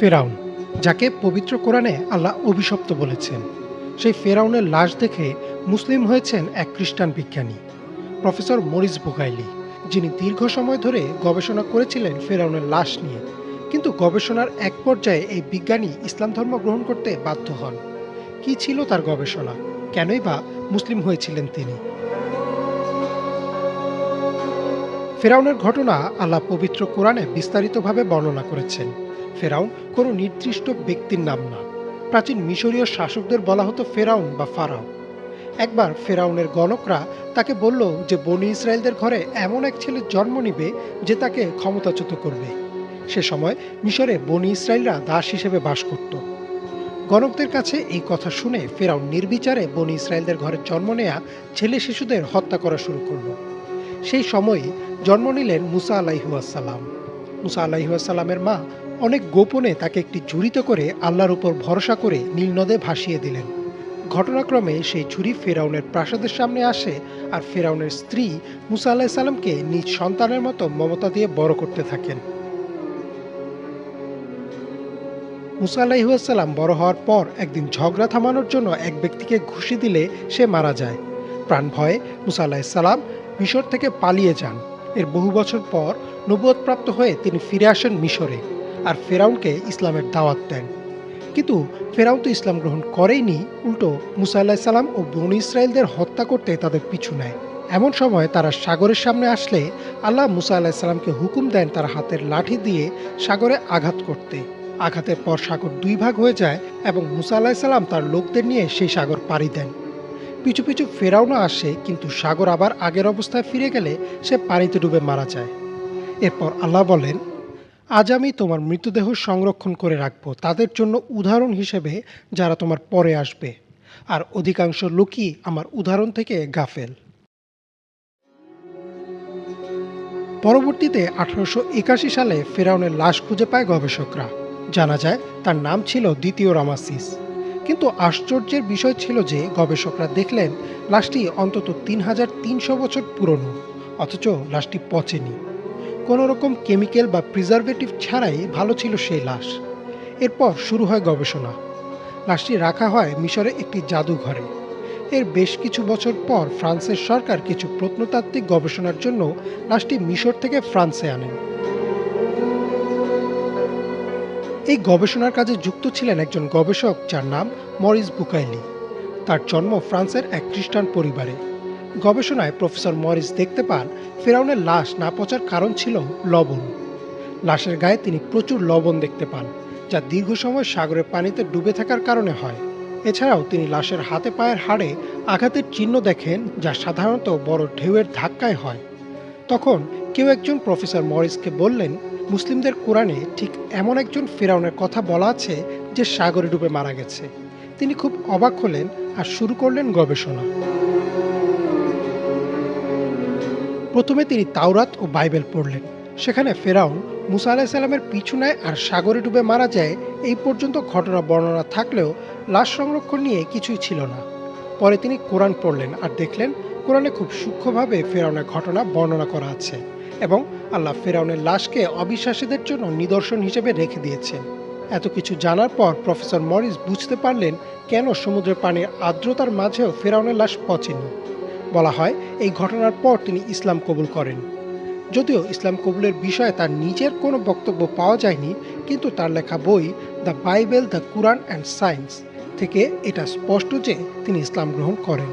ফেরাউন, যাকে পবিত্র কোরআনে আল্লাহ অভিশপ্ত বলেছেন। সেই ফেরাউনের লাশ দেখে মুসলিম হয়েছেন এক খ্রিস্টান বিজ্ঞানী, প্রফেসর মরিস বুকাইলি যিনি দীর্ঘ সময় ধরে গবেষণা করেছিলেন ফেরাউনের লাশ নিয়ে। কিন্তু গবেষণার এক পর্যায়ে এই বিজ্ঞানী ইসলাম ধর্ম গ্রহণ করতে বাধ্য হন। কি ছিল তার গবেষণা? কেনই বা মুসলিম হয়েছিলেন তিনি? ফেরাউনের ঘটনা আল্লাহ পবিত্র কোরআনে বিস্তারিতভাবে বর্ণনা করেছেন। ফেরাউন কোনো নির্দিষ্ট ব্যক্তির নাম না। প্রাচীন মিশরীয় শাসকদের বলা হতো ফেরাউন বা ফারাও। একবার ফেরাউনের গণকরা তাকে বলল যে বনি ইসরায়েলদের ঘরে এমন এক ছেলে জন্ম নিবে যে তাকে ক্ষমতাচ্যুত করবে। সে সময় মিশরে বনি ইসরায়েলরা দাস হিসেবে বাস করত। গণকদের কাছে এই কথা শুনে ফেরাউন নির্বিচারে বনি ইসরায়েলদের ঘরে জন্ম নেয়া ছেলে শিশুদের হত্যা করা শুরু করল। সেই সময়ই জন্ম নিলেন মুসা আলাইহুয়াসাল্লাম মুসা আলাইহুয়াসাল্লামের মা অনেক গোপনে তাকে একটি ঝুড়িতে করে আল্লাহর উপর ভরসা করে নীল নদে ভাসিয়ে দিলেন। ঘটনাক্রমে সেই ঝুড়ি ফেরাউনের প্রাসাদের সামনে আসে আর ফেরাউনের স্ত্রী মুসা আলাহ সাল্লামকে নিজ সন্তানের মতো মমতা দিয়ে বড় করতে থাকেন। মুসা আলাইহুয়াসাল্লাম বড় হওয়ার পর একদিন ঝগড়া থামানোর জন্য এক ব্যক্তিকে ঘুষি দিলে সে মারা যায়। প্রাণ ভয়ে মুসা আলাহিসাল্লাম মিশর থেকে পালিয়ে যান। এর বহু বছর পর নবুয়তপ্রাপ্ত হয়ে তিনি ফিরে আসেন মিশরে। আর ফেরাউনকে ইসলামের দাওয়াত দেন। কিন্তু ফেরাউন তো ইসলাম গ্রহণ করেইনি, উল্টো মুসা আল্লাহ সাল্লাম ও বনি ইসরায়েলদের হত্যা করতে তাদের পিছু নেয়। এমন সময় তারা সাগরের সামনে আসলে আল্লাহ মুসা আল্লাহ সাল্লামকে হুকুম দেন তার হাতের লাঠি দিয়ে সাগরে আঘাত করতে। আঘাতের পর সাগর দুই ভাগ হয়ে যায় এবং মুসা আল্লাহ সাল্লাম তার লোকদের নিয়ে সেই সাগর পাড়ি দেন। পিছু পিছু ফেরাউনও আসে, কিন্তু সাগর আবার আগের অবস্থায় ফিরে গেলে সে পানিতে ডুবে মারা যায়। এরপর আল্লাহ বলেন আজ আমি তোমার মৃতদেহ সংরক্ষণ করে রাখব, তাদের জন্য উদাহরণ হিসেবে যারা তোমার পরে আসবে। আর অধিকাংশ লোকই আমার উদাহরণ থেকে গাফেল। পরবর্তীতে আঠারোশো একাশি সালে ফেরাউনের লাশ খুঁজে পায় গবেষকরা। জানা যায়, তার নাম ছিল দ্বিতীয় রামাসিস। কিন্তু আশ্চর্যের বিষয় ছিল যে, গবেষকরা দেখলেন, লাশটি অন্তত তিন হাজার তিনশো বছর পুরনো, অথচ লাশটি পচেনি। কোনো রকম কেমিক্যাল বা প্রিজারভেটিভ ছাড়াই ভালো ছিল সেই লাশ। এরপর শুরু হয় গবেষণা। লাশটি রাখা হয় মিশরে একটি জাদুঘরে। এর বেশ কিছু বছর পর ফ্রান্সের সরকার কিছু প্রত্নতাত্ত্বিক গবেষণার জন্য লাশটি মিশর থেকে ফ্রান্সে আনেন। এই গবেষণার কাজে যুক্ত ছিলেন একজন গবেষক যার নাম মরিস বুকাইলি। তার জন্ম ফ্রান্সের এক খ্রিস্টান পরিবারে। গবেষণায় প্রফেসর মরিস দেখতে পান, ফেরাউনের লাশ না পচার কারণ ছিল লবণ। লাশের গায়ে তিনি প্রচুর লবণ দেখতে পান, যা দীর্ঘ সময় সাগরের পানিতে ডুবে থাকার কারণে হয়। এছাড়াও তিনি লাশের হাতে পায়ের হাড়ে আঘাতের চিহ্ন দেখেন, যা সাধারণত বড় ঢেউয়ের ধাক্কায় হয়। তখন কেউ একজন প্রফেসর মরিসকে বললেন, মুসলিমদের কোরআনে ঠিক এমন একজন ফেরাউনের কথা বলা আছে, যে সাগরে ডুবে মারা গেছে। তিনি খুব অবাক হলেন আর শুরু করলেন গবেষণা। প্রথমে তিনি তাওরাত ও বাইবেল পড়লেন। সেখানে ফেরাউন মুসা আলাহিসাল্লামের পিছু নেয় আর সাগরে ডুবে মারা যায়। এই পর্যন্ত ঘটনা বর্ণনা থাকলেও লাশ সংরক্ষণ নিয়ে কিছুই ছিল না। পরে তিনি কোরআন পড়লেন আর দেখলেন কোরআনে খুব সূক্ষ্মভাবে ফেরাউনের ঘটনা বর্ণনা করা আছে এবং আল্লাহ ফেরাউনের লাশকে অবিশ্বাসীদের জন্য নিদর্শন হিসেবে রেখে দিয়েছেন। এত কিছু জানার পর প্রফেসর মরিস বুঝতে পারলেন কেন সমুদ্রের পানির আর্দ্রতার মাঝেও ফেরাউনের লাশ পচেনি। বলা হয়, এই ঘটনার পর তিনি ইসলাম কবুল করেন। যদিও ইসলাম কবুলের বিষয়ে তার নিজের কোনো বক্তব্য পাওয়া যায়নি, কিন্তু তার লেখা বই the Bible, the Quran and science থেকে এটা স্পষ্ট যে তিনি ইসলাম গ্রহণ করেন।